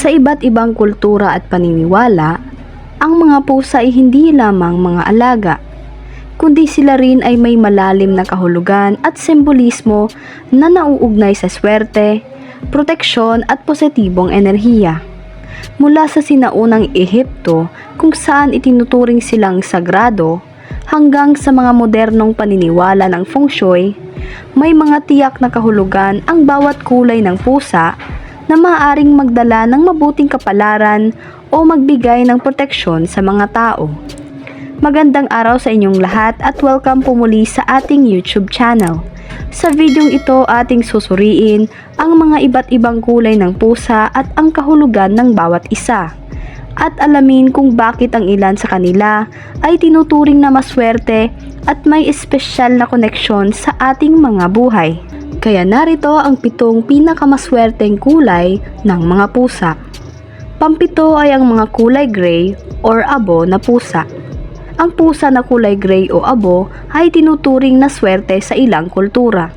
Sa iba't ibang kultura at paniniwala, ang mga pusa ay hindi lamang mga alaga, kundi sila rin ay may malalim na kahulugan at simbolismo na nauugnay sa swerte, proteksyon at positibong enerhiya. Mula sa sinaunang Ehipto kung saan itinuturing silang sagrado hanggang sa mga modernong paniniwala ng feng shui, may mga tiyak na kahulugan ang bawat kulay ng pusa na maaaring magdala ng mabuting kapalaran o magbigay ng proteksyon sa mga tao. Magandang araw sa inyong lahat at welcome po muli sa ating YouTube channel. Sa videong ito ating susuriin ang mga iba't ibang kulay ng pusa at ang kahulugan ng bawat isa. At alamin kung bakit ang ilan sa kanila ay tinuturing na maswerte at may espesyal na koneksyon sa ating mga buhay. Kaya narito ang pitong pinakamaswerteng kulay ng mga pusa. Pampito ay ang mga kulay gray or abo na pusa. Ang pusa na kulay gray o abo ay tinuturing na swerte sa ilang kultura.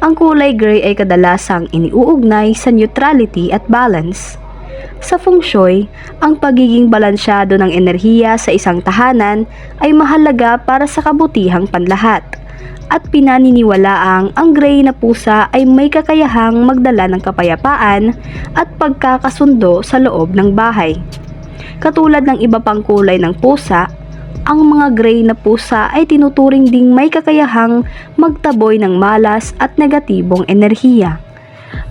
Ang kulay gray ay kadalasang iniuugnay sa neutrality at balance. Sa feng shui, ang pagiging balansyado ng enerhiya sa isang tahanan ay mahalaga para sa kabutihang panlahat. At pinaniniwalaang ang gray na pusa ay may kakayahang magdala ng kapayapaan at pagkakasundo sa loob ng bahay. Katulad ng iba pang kulay ng pusa, ang mga gray na pusa ay tinuturing ding may kakayahang magtaboy ng malas at negatibong enerhiya.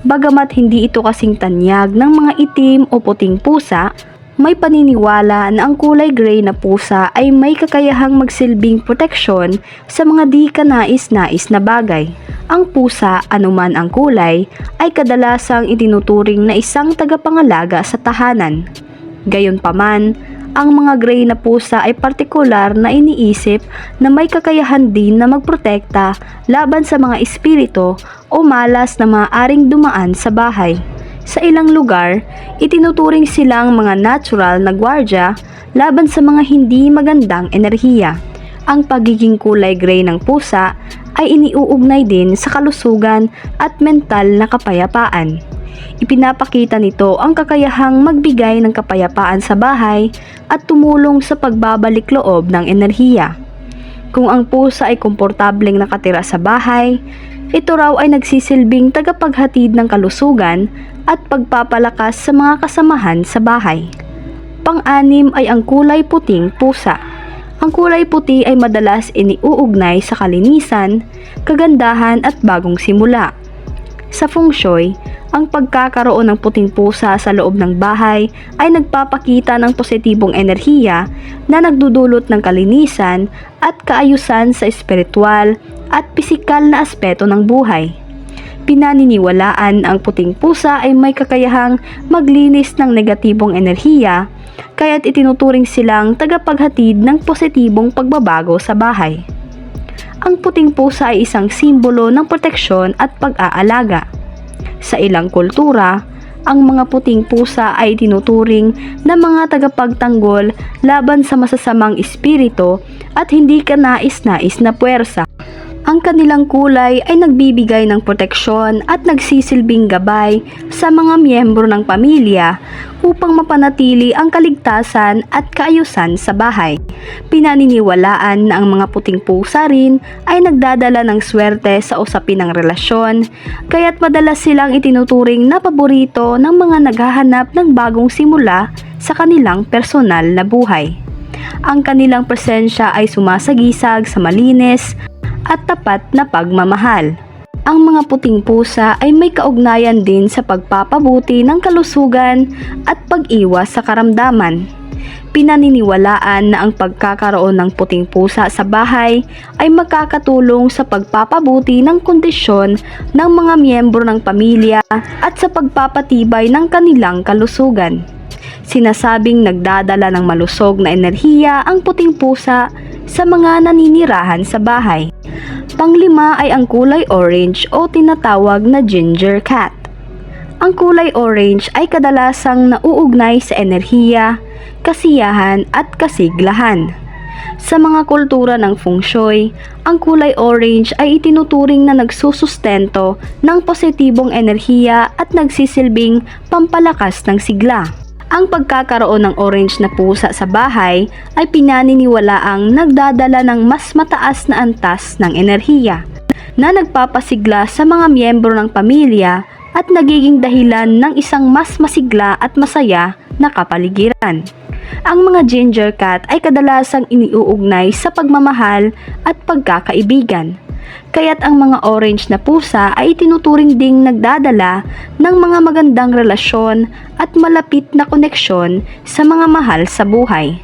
Bagamat hindi ito kasing tanyag ng mga itim o puting pusa, may paniniwala na ang kulay gray na pusa ay may kakayahang magsilbing proteksyon sa mga di kanais-nais na bagay. Ang pusa, anuman ang kulay, ay kadalasang itinuturing na isang tagapangalaga sa tahanan. Gayunpaman, ang mga gray na pusa ay partikular na iniisip na may kakayahan din na magprotekta laban sa mga espiritu o malas na maaaring dumaan sa bahay. Sa ilang lugar, itinuturing silang mga natural na gwardya laban sa mga hindi magandang enerhiya. Ang pagiging kulay gray ng pusa ay iniuugnay din sa kalusugan at mental na kapayapaan. Ipinapakita nito ang kakayahang magbigay ng kapayapaan sa bahay at tumulong sa pagbabalik loob ng enerhiya. Kung ang pusa ay komportableng nakatira sa bahay, ito raw ay nagsisilbing tagapaghatid ng kalusugan at pagpapalakas sa mga kasamahan sa bahay. Pang-anim ay ang kulay puting pusa. Ang kulay puti ay madalas iniuugnay sa kalinisan, kagandahan at bagong simula. Sa feng shui, ang pagkakaroon ng puting pusa sa loob ng bahay ay nagpapakita ng positibong enerhiya na nagdudulot ng kalinisan at kaayusan sa espiritual at pisikal na aspeto ng buhay. Pinaniniwalaan ang puting pusa ay may kakayahang maglinis ng negatibong enerhiya kaya't itinuturing silang tagapaghatid ng positibong pagbabago sa bahay. Ang puting pusa ay isang simbolo ng proteksyon at pag-aalaga. Sa ilang kultura, ang mga puting pusa ay tinuturing na mga tagapagtanggol laban sa masasamang espiritu at hindi ka nais-nais na puwersa. Ang kanilang kulay ay nagbibigay ng proteksyon at nagsisilbing gabay sa mga miyembro ng pamilya upang mapanatili ang kaligtasan at kaayusan sa bahay. Pinaniniwalaan na ang mga puting pusa rin ay nagdadala ng swerte sa usapin ng relasyon, kaya't madalas silang itinuturing na paborito ng mga naghahanap ng bagong simula sa kanilang personal na buhay. Ang kanilang presensya ay sumasagisag sa malinis at tapat na pagmamahal. Ang mga puting pusa ay may kaugnayan din sa pagpapabuti ng kalusugan at pag-iwas sa karamdaman. Pinaniniwalaan na ang pagkakaroon ng puting pusa sa bahay ay makakatulong sa pagpapabuti ng kondisyon ng mga miyembro ng pamilya at sa pagpapatibay ng kanilang kalusugan. Sinasabing nagdadala ng malusog na enerhiya ang puting pusa sa mga naninirahan sa bahay. Panglima ay ang kulay orange o tinatawag na ginger cat. Ang kulay orange ay kadalasang nauugnay sa enerhiya, kasiyahan at kasiglahan. Sa mga kultura ng feng shui, ang kulay orange ay itinuturing na nagsusustento ng positibong enerhiya at nagsisilbing pampalakas ng sigla. Ang pagkakaroon ng orange na pusa sa bahay ay pinaniniwalaang nagdadala ng mas mataas na antas ng enerhiya na nagpapasigla sa mga miyembro ng pamilya at nagiging dahilan ng isang mas masigla at masaya na kapaligiran. Ang mga ginger cat ay kadalasang iniuugnay sa pagmamahal at pagkakaibigan. Kaya't ang mga orange na pusa ay tinuturing ding nagdadala ng mga magandang relasyon at malapit na koneksyon sa mga mahal sa buhay.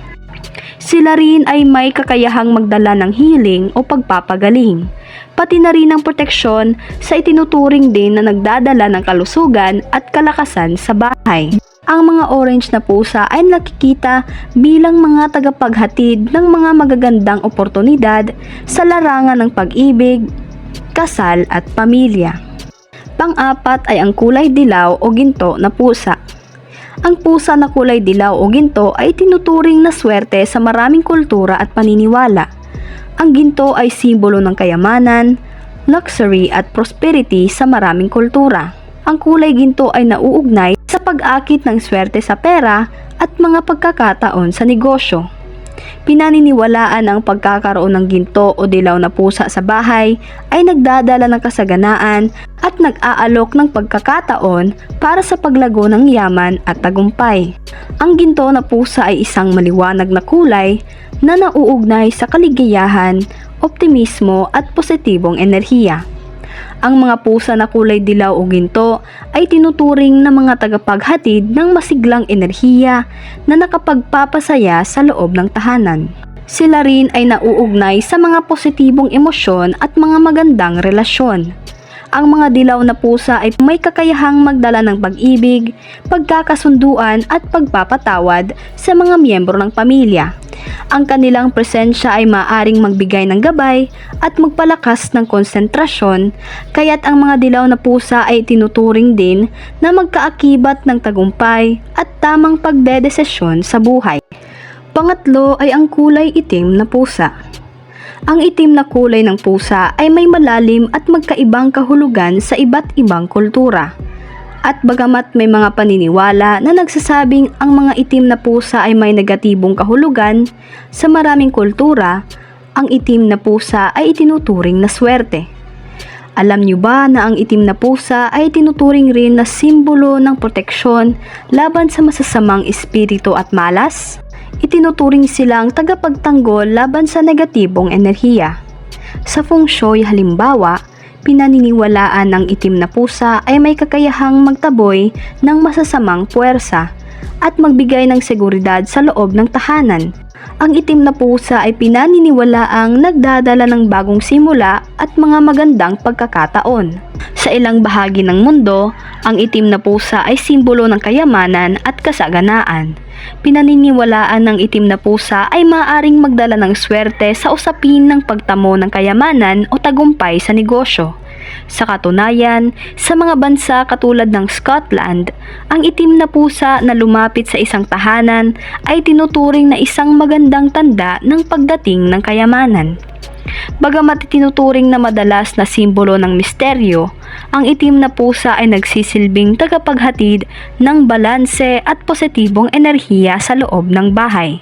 Sila rin ay may kakayahang magdala ng healing o pagpapagaling, pati na rin ng proteksyon sa itinuturing din na nagdadala ng kalusugan at kalakasan sa bahay. Ang mga orange na pusa ay nakikita bilang mga tagapaghatid ng mga magagandang oportunidad sa larangan ng pag-ibig, kasal at pamilya. Pang-apat ay ang kulay dilaw o ginto na pusa. Ang pusa na kulay dilaw o ginto ay tinuturing na swerte sa maraming kultura at paniniwala. Ang ginto ay simbolo ng kayamanan, luxury at prosperity sa maraming kultura. Ang kulay ginto ay nauugnay pag-akit ng swerte sa pera at mga pagkakataon sa negosyo. Pinaniniwalaan ang pagkakaroon ng ginto o dilaw na pusa sa bahay ay nagdadala ng kasaganaan at nag-aalok ng pagkakataon para sa paglago ng yaman at tagumpay. Ang ginto na pusa ay isang maliwanag na kulay na nauugnay sa kaligayahan, optimismo at positibong enerhiya. Ang mga pusa na kulay dilaw o ginto ay tinuturing na mga tagapaghatid ng masiglang enerhiya na nakapagpapasaya sa loob ng tahanan. Sila rin ay nauugnay sa mga positibong emosyon at mga magandang relasyon. Ang mga dilaw na pusa ay may kakayahang magdala ng pag-ibig, pagkakasunduan at pagpapatawad sa mga miyembro ng pamilya. Ang kanilang presensya ay maaring magbigay ng gabay at magpalakas ng konsentrasyon, kaya't ang mga dilaw na pusa ay tinuturing din na magkaakibat ng tagumpay at tamang pagdedesisyon sa buhay. Pangatlo ay ang kulay itim na pusa. Ang itim na kulay ng pusa ay may malalim at magkaibang kahulugan sa iba't ibang kultura. At bagamat may mga paniniwala na nagsasabing ang mga itim na pusa ay may negatibong kahulugan, sa maraming kultura, ang itim na pusa ay itinuturing na swerte. Alam niyo ba na ang itim na pusa ay tinuturing rin na simbolo ng proteksyon laban sa masasamang espiritu at malas? Itinuturing silang tagapagtanggol laban sa negatibong enerhiya. Sa feng shui halimbawa, pinaniniwalaan ng itim na pusa ay may kakayahang magtaboy ng masasamang puwersa at magbigay ng seguridad sa loob ng tahanan. Ang itim na pusa ay pinaniniwalaang nagdadala ng bagong simula at mga magandang pagkakataon. Sa ilang bahagi ng mundo, ang itim na pusa ay simbolo ng kayamanan at kasaganaan. Pinaniniwalaan ng itim na pusa ay maaaring magdala ng swerte sa usapin ng pagtamo ng kayamanan o tagumpay sa negosyo. Sa katunayan, sa mga bansa katulad ng Scotland, ang itim na pusa na lumapit sa isang tahanan ay tinuturing na isang magandang tanda ng pagdating ng kayamanan. Bagamat tinuturing na madalas na simbolo ng misteryo, ang itim na pusa ay nagsisilbing tagapaghatid ng balanse at positibong enerhiya sa loob ng bahay.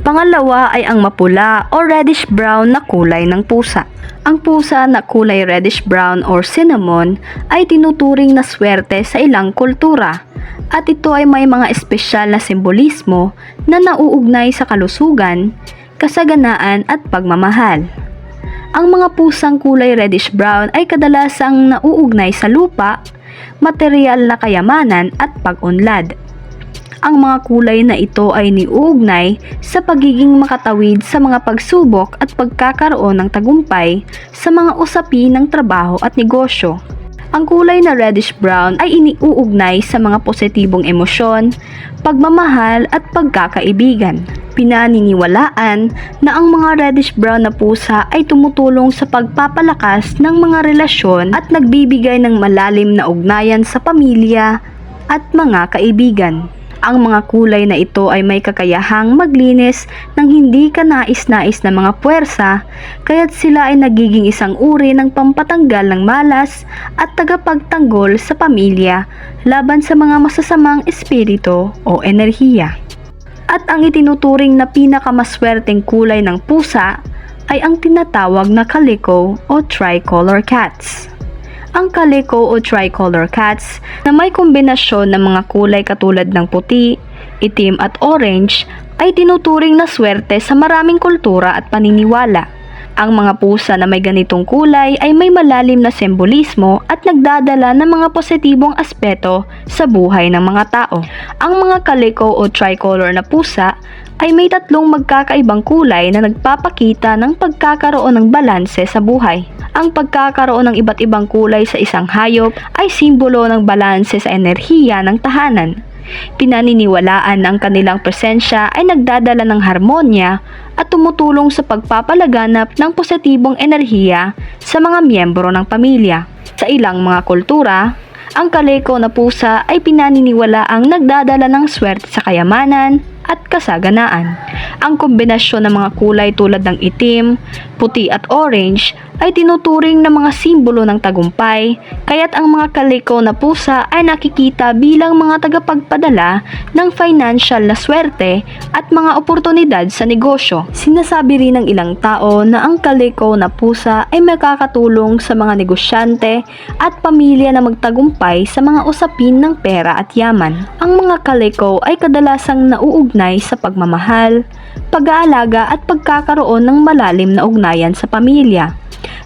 Pangalawa ay ang mapula o reddish-brown na kulay ng pusa. Ang pusa na kulay reddish-brown or cinnamon ay tinuturing na swerte sa ilang kultura at ito ay may mga espesyal na simbolismo na nauugnay sa kalusugan, kasaganaan at pagmamahal. Ang mga pusang kulay reddish-brown ay kadalasang nauugnay sa lupa, material na kayamanan at pag-unlad. Ang mga kulay na ito ay niuugnay sa pagiging makatawid sa mga pagsubok at pagkakaroon ng tagumpay sa mga usapin ng trabaho at negosyo. Ang kulay na reddish-brown ay iniuugnay sa mga positibong emosyon, pagmamahal at pagkakaibigan. Pinaniniwalaan na ang mga reddish-brown na pusa ay tumutulong sa pagpapalakas ng mga relasyon at nagbibigay ng malalim na ugnayan sa pamilya at mga kaibigan. Ang mga kulay na ito ay may kakayahang maglinis ng hindi ka nais-nais na mga puwersa, kaya't sila ay nagiging isang uri ng pampatanggal ng malas at tagapagtanggol sa pamilya laban sa mga masasamang espiritu o enerhiya. At ang itinuturing na pinakamaswerteng kulay ng pusa ay ang tinatawag na calico o tricolor cats. Ang calico o tricolor cats na may kombinasyon ng mga kulay katulad ng puti, itim at orange ay tinuturing na swerte sa maraming kultura at paniniwala. Ang mga pusa na may ganitong kulay ay may malalim na sembolismo at nagdadala ng mga positibong aspeto sa buhay ng mga tao. Ang mga calico o tricolor na pusa ay may tatlong magkakaibang kulay na nagpapakita ng pagkakaroon ng balanse sa buhay. Ang pagkakaroon ng iba't ibang kulay sa isang hayop ay simbolo ng balanse sa enerhiya ng tahanan. Pinaniniwalaan na ang kanilang presensya ay nagdadala ng harmonya at tumutulong sa pagpapalaganap ng positibong enerhiya sa mga miyembro ng pamilya. Sa ilang mga kultura, ang kaleko na pusa ay pinaniniwala ang nagdadala ng swerte sa kayamanan at kasaganaan. Ang kombinasyon ng mga kulay tulad ng itim, puti at orange ay tinuturing na mga simbolo ng tagumpay, kaya't ang mga kaliko na pusa ay nakikita bilang mga tagapagpadala ng financial na swerte at mga oportunidad sa negosyo. Sinasabi rin ng ilang tao na ang kaliko na pusa ay makakatulong sa mga negosyante at pamilya na magtagumpay sa mga usapin ng pera at yaman. Ang mga kaliko ay kadalasang nauugnay sa pagmamahal, pag-aalaga at pagkakaroon ng malalim na ugnayan sa pamilya.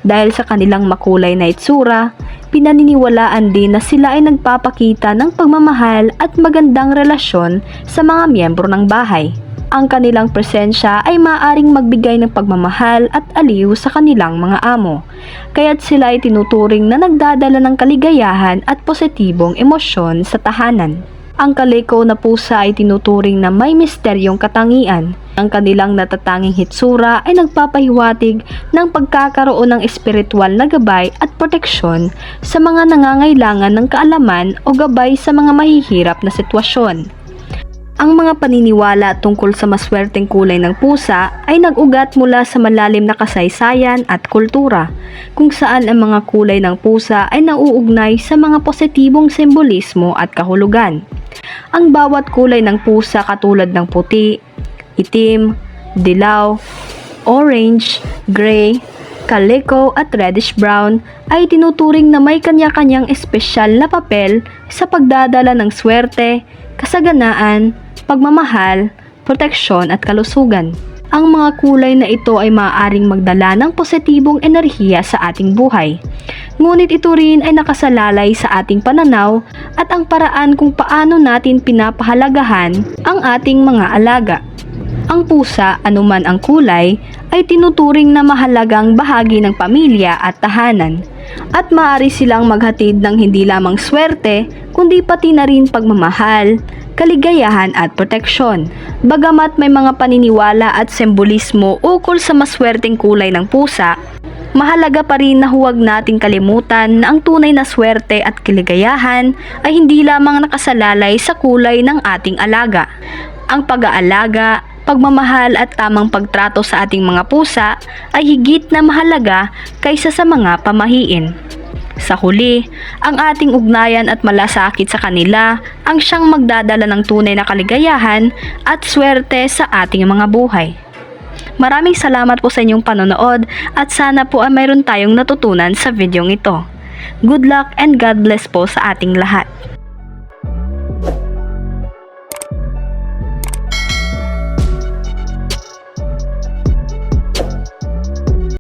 Dahil sa kanilang makulay na itsura, pinaniniwalaan din na sila ay nagpapakita ng pagmamahal at magandang relasyon sa mga miyembro ng bahay. Ang kanilang presensya ay maaaring magbigay ng pagmamahal at aliw sa kanilang mga amo, kaya't sila ay tinuturing na nagdadala ng kaligayahan at positibong emosyon sa tahanan. Ang kaliko na pusa ay tinuturing na may misteryong katangian. Ang kanilang natatanging hitsura ay nagpapahiwatig ng pagkakaroon ng espiritual na gabay at proteksyon sa mga nangangailangan ng kaalaman o gabay sa mga mahihirap na sitwasyon. Ang mga paniniwala tungkol sa maswerteng kulay ng pusa ay nag-ugat mula sa malalim na kasaysayan at kultura, kung saan ang mga kulay ng pusa ay nauugnay sa mga positibong simbolismo at kahulugan. Ang bawat kulay ng pusa katulad ng puti, itim, dilaw, orange, gray, calico at reddish brown ay tinuturing na may kanya-kanyang espesyal na papel sa pagdadala ng swerte, kasaganaan, pagmamahal, proteksyon at kalusugan. Ang mga kulay na ito ay maaaring magdala ng positibong enerhiya sa ating buhay. Ngunit ito rin ay nakasalalay sa ating pananaw at ang paraan kung paano natin pinapahalagahan ang ating mga alaga. Ang pusa, anuman ang kulay, ay tinuturing na mahalagang bahagi ng pamilya at tahanan. At maaari silang maghatid ng hindi lamang swerte, kundi pati na rin pagmamahal, kaligayahan at proteksyon. Bagamat may mga paniniwala at sembolismo ukol sa maswerteng kulay ng pusa, mahalaga pa rin na huwag nating kalimutan na ang tunay na swerte at kaligayahan ay hindi lamang nakasalalay sa kulay ng ating alaga. Ang pag-aalaga, pagmamahal at tamang pagtrato sa ating mga pusa ay higit na mahalaga kaysa sa mga pamahiin. Sa huli, ang ating ugnayan at malasakit sa kanila ang siyang magdadala ng tunay na kaligayahan at swerte sa ating mga buhay. Maraming salamat po sa inyong panonood at sana po ay mayroon tayong natutunan sa videong ito. Good luck and God bless po sa ating lahat.